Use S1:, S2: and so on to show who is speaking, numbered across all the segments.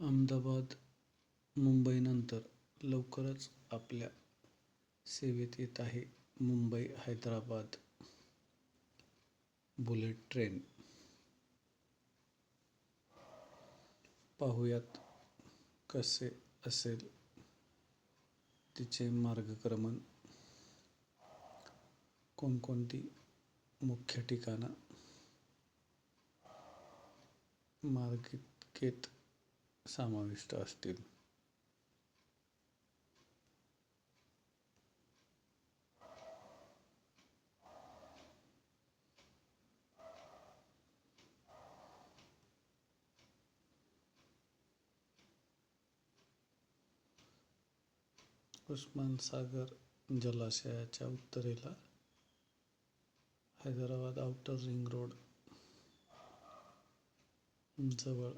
S1: अहमदाबाद मुंबईनंतर लवकरच आपल्या सेवेत येत आहे मुंबई हैदराबाद. Bullet train. पाहूयात कसे असेल तिचे मार्गक्रमण. कोणकोणती मुख्य ठिकाणं. मार्गिकेत समाविष्ट असतील. उस्मान सागर जलाशयाच्या उत्तरेला हैदराबाद आउटर रिंग रोड जवळ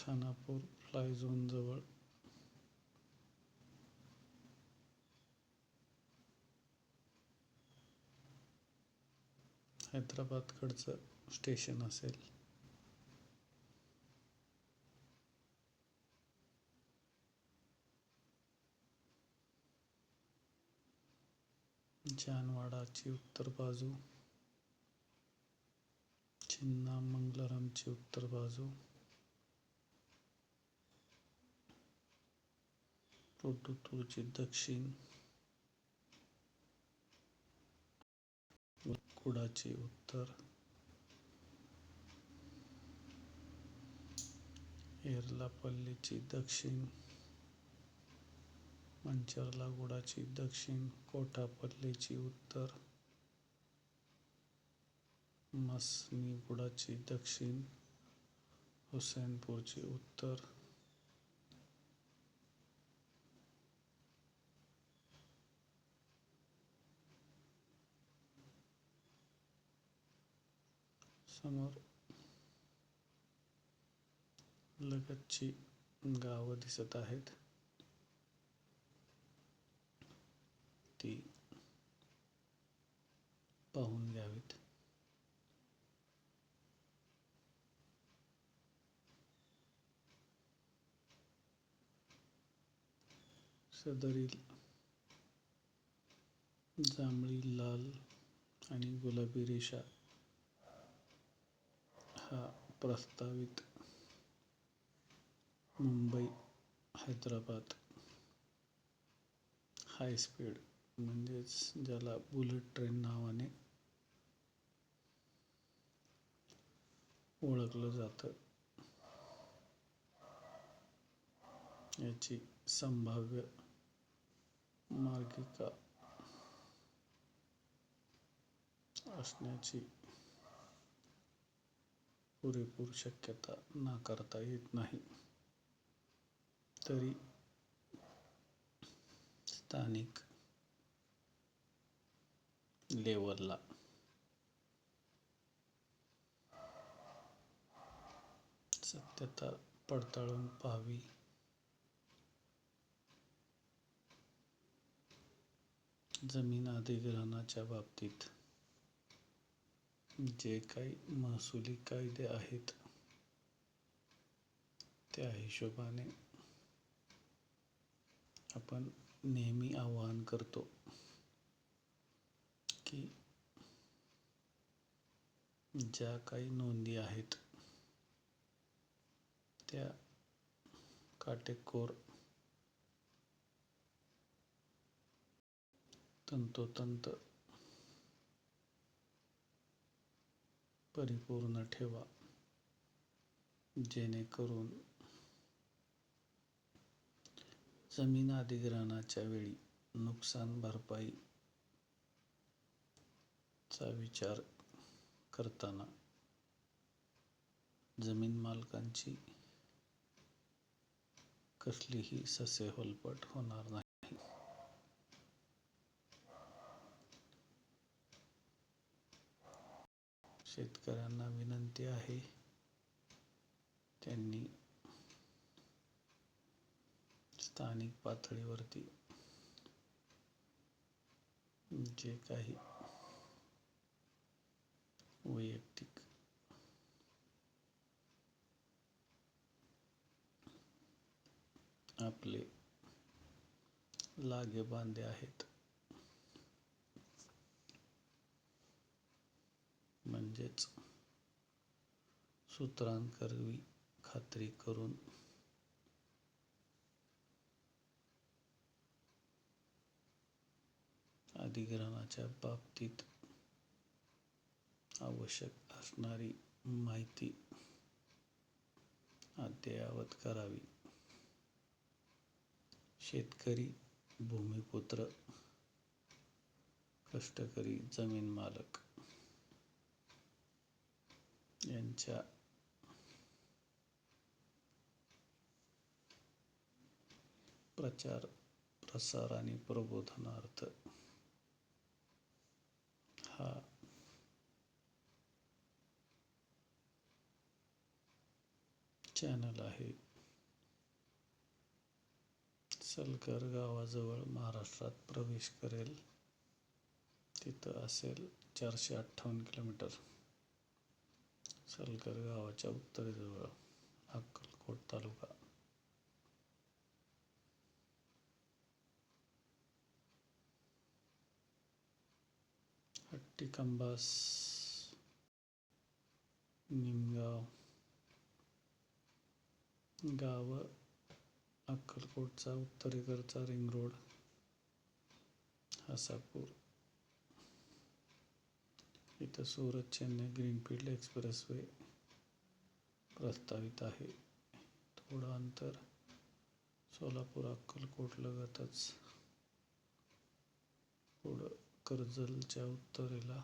S1: खानापूर फ्लाय झोन हैदराबादकडचं स्टेशन असेल. जानवाडाची उत्तर बाजू. चिन्नामंगलमची उत्तर बाजू. कोडुतूरची दक्षिण. कुडाचे उत्तर. एरलापल्लीची दक्षिण. मंचरलागुडाची दक्षिण. कोठापल्लीची उत्तर. मसनीगुडाची दक्षिण. हुसेनपूरची उत्तर. समोर लगतची गावं दिसत आहेत. ती पाहून घ्यावीत. सदरील जांभळी लाल आणि गुलाबी रेषा हा प्रस्तावित मुंबई हैदराबाद. हाय स्पीड म्हणजेच ज्याला बुलेट ट्रेन नावाने ओळखलं जातं. याची संभाव्य मार्गिका असण्याची पुरेपूर शक्यता नाकारता येत नाही. तरी स्थानिक लेवलला सत्यता पडताळून पाहावी. जमीन अधिग्रहणाच्या बाबतीत जे काही महसुली कायदे आहेत त्या हिशोबाने आपण नेहमी आवाहन करतो की ज्या काही नोंदी आहेत त्या काटेकोर तंतोतंत परिपूर्ण ठेवा. जेणेकरून जमीन अधिग्रहणाच्या वेळी नुकसान भरपाई चा विचार करताना जमीन मालकांची कसलीही ससेहोलपट होणार नाही. शेतकऱ्यांना विनंती आहे त्यांनी स्थानिक पातळीवरती जे काही वैयक्तिक आपले लागे बांधे आहेत. म्हणजेच सूत्रांकरवी खात्री करून अधिग्रहणाच्या बाबतीत आवश्यक असणारी माहिती अद्ययावत करावी. शेतकरी, भूमिपुत्र, कष्टकरी, जमीन मालक यांच्या uh, प्रचार, प्रसार आणि प्रबोधनार्थ हा चॅनल आहे. सलकर गावाजवळ महाराष्ट्रात प्रवेश करेल तिथं असेल चारशे अठ्ठावन्न किलोमीटर. सलकर गावाच्या उत्तरेजवळ अक्कलकोट तालुका. हट्टी कंबास, निमगाव गाव अक्कलकोटचा उत्तरेकडचा रिंग रोड, हसापूर इथं सुरत चेन्नई ग्रीनफील्ड एक्सप्रेसवे प्रस्तावित आहे. थोडं अंतर सोलापूर अक्कलकोटलगतच पुढं कर्जलच्या उत्तरेला